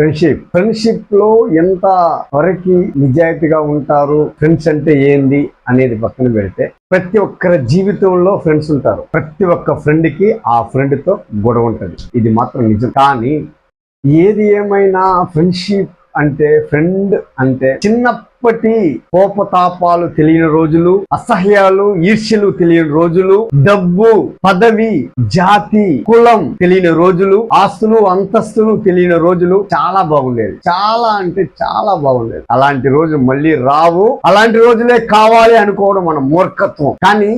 Friendship ఫ్రెండ్షిప్లో ఎంత వరకు నిజాయితీగా ఉంటారు ఫ్రెండ్స్ అంటే ఏంది అనేది పక్కన పెడితే ప్రతి ఒక్కరి జీవితంలో ఫ్రెండ్స్ ఉంటారు. ప్రతి ఒక్క ఫ్రెండ్కి ఆ ఫ్రెండ్తో గొడవ ఉంటుంది. ఇది మాత్రం నిజం. కానీ ఏది ఏమైనా ఫ్రెండ్షిప్ అంటే ఫ్రెండ్ అంటే చిన్నప్పటి కోపతాపాలు తెలియని రోజులు అసహ్యాలు ఈర్ష్యలు తెలియని రోజులు డబ్బు పదవి జాతి కులం తెలియని రోజులు ఆస్తులు అంతస్తులు తెలియని రోజులు చాలా బాగుండేది చాలా అంటే చాలా బాగుండేది అలాంటి రోజు మళ్ళీ రావు. అలాంటి రోజులే కావాలి అనుకోవడం మన మూర్ఖత్వం. కానీ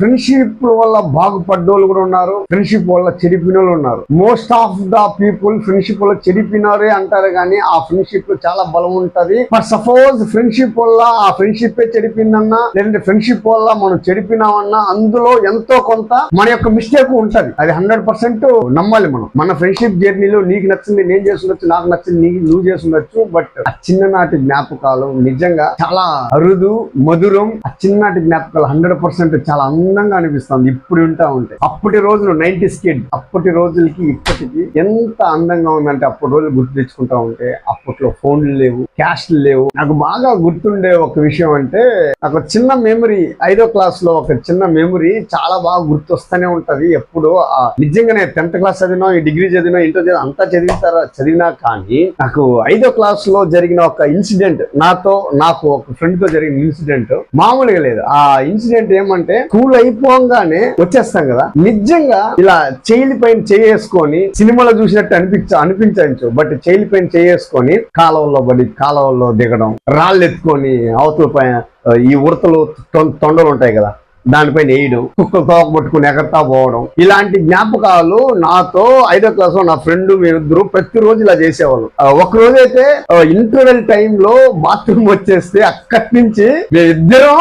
ఫ్రెండ్షిప్ వల్ల బాగుపడ్డోళ్ళు కూడా ఉన్నారు. ఫ్రెండ్షిప్ వల్ల చెడిపిన వాళ్ళు ఉన్నారు. Most of the people friendship వల్ల చెడిపినారే అంటారు కానీ ఆ ఫ్రెండ్షిప్లో చాలా బలం ఉంటది. బట్ సపోజ్ ఫ్రెండ్షిప్ వల్ల ఆ ఫ్రెండ్షిప్ చెడిపిందన్నా లేదంటే ఫ్రెండ్షిప్ వల్ల మనం చెడిపినామన్నా అందులో ఎంతో కొంత మన యొక్క మిస్టేక్ ఉంటది. అది హండ్రెడ్ పర్సెంట్ నమ్మాలి మనం. మన ఫ్రెండ్షిప్ జర్నీలో నీకు నచ్చింది నేను చేస్తుండొచ్చు నాకు నచ్చింది నీకు నువ్వు చేస్తుండొచ్చు బట్ ఆ చిన్ననాటి జ్ఞాపకాలు నిజంగా చాలా అరుదు మధురం ఆ చిన్ననాటి జ్ఞాపకాలు హండ్రెడ్ పర్సెంట్ చాలా అందంగా అనిపిస్తుంది. ఇప్పుడు ఉంటా ఉంటే. అప్పటి రోజులు నైన్టీస్ కిడ్. అప్పటి రోజులకి ఇప్పటికి ఎంత అందంగా ఉందంటే అప్పటి రోజులు గుర్తు తెచ్చుకుంటా ఉంటే అప్పట్లో ఫోన్లు లేవు క్యాష్లు లేవు. నాకు బాగా గుర్తుండే ఒక విషయం అంటే నాకు ఒక చిన్న మెమరీ ఐదో క్లాస్లో ఒక చిన్న మెమరీ చాలా బాగా గుర్తొస్తూనే ఉంటది. ఎప్పుడు ఆ నిజంగానే టెన్త్ క్లాస్ చదివినా ఈ డిగ్రీ చదివినా ఇంటో చదివినా అంతా చదివితారా చదివినా కానీ నాకు ఐదో క్లాస్లో జరిగిన ఒక ఇన్సిడెంట్ నాతో నాకు ఒక ఫ్రెండ్తో జరిగిన ఇన్సిడెంట్ మామూలుగా లేదు. ఆ ఇన్సిడెంట్ ఏమంటే స్కూల్ అయిపోగానే వచ్చేస్తాం కదా. నిజంగా ఇలా చైలి పైన చేసుకొని సినిమాలో చూసినట్టు అనిపించ అనిపించవచ్చు బట్ చైలి పైన చేసుకొని కాలంలో పడి కాలంలో దిగడం రాళ్ళు ఎత్తుకొని అవతల పైన ఈ ఉడతలు తొం- తొండలు ఉంటాయి కదా. దానిపైన వేయడం కుక్కలు తోక పట్టుకుని ఎగరతా పోవడం. ఇలాంటి జ్ఞాపకాలు నాతో ఐదో క్లాస్లో నా ఫ్రెండ్ మేమిద్దరు ప్రతిరోజు ఇలా చేసేవాళ్ళం. ఒక రోజైతే అయితే ఇంటర్వెల్ టైంలో బాత్రూమ్ వచ్చేస్తే అక్కడి నుంచి మేమిద్దరం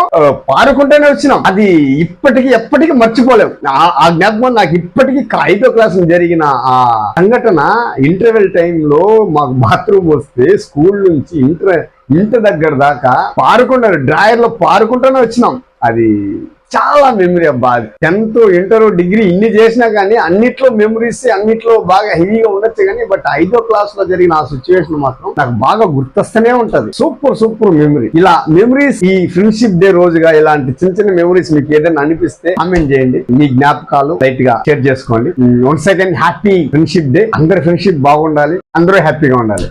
పారుకుంటేనే వచ్చినాం. అది ఇప్పటికి ఎప్పటికీ మర్చిపోలేం. ఆ- జ్ఞాపకం నాకు ఇప్పటికీ ఐదో క్లాస్ జరిగిన ఆ సంఘటన ఇంటర్వెల్ టైంలో మాకు బాత్రూమ్ వస్తే స్కూల్ నుంచి ఇంటర్ ఇంటి దగ్గర దాకా పారుకుంటారు డ్రాయర్లో పారుకుంటూనే వచ్చినాం. అది చాలా మెమరీ అబ్బా. టెన్త్ ఇంటర్ డిగ్రీ ఇన్ని చేసినా కానీ అన్నిట్లో మెమరీస్ అన్నిట్లో బాగా హెవీగా ఉండొచ్చు కానీ బట్ ఐదో క్లాస్లో జరిగిన ఆ సిచ్యువేషన్ మాత్రం నాకు బాగా గుర్తొస్తూనే ఉంటది. సూపర్ సూపర్ మెమరీ ఇలా మెమరీస్ ఈ ఫ్రెండ్షిప్ డే రోజుగా ఇలాంటి చిన్న చిన్న మెమరీస్ మీకు ఏదైనా అనిపిస్తే కామెంట్ చేయండి. మీ జ్ఞాపకాలు లైట్గా షేర్ చేసుకోండి. One second happy friendship day అందరి ఫ్రెండ్షిప్ బాగుండాలి. అందరూ హ్యాపీగా ఉండాలి.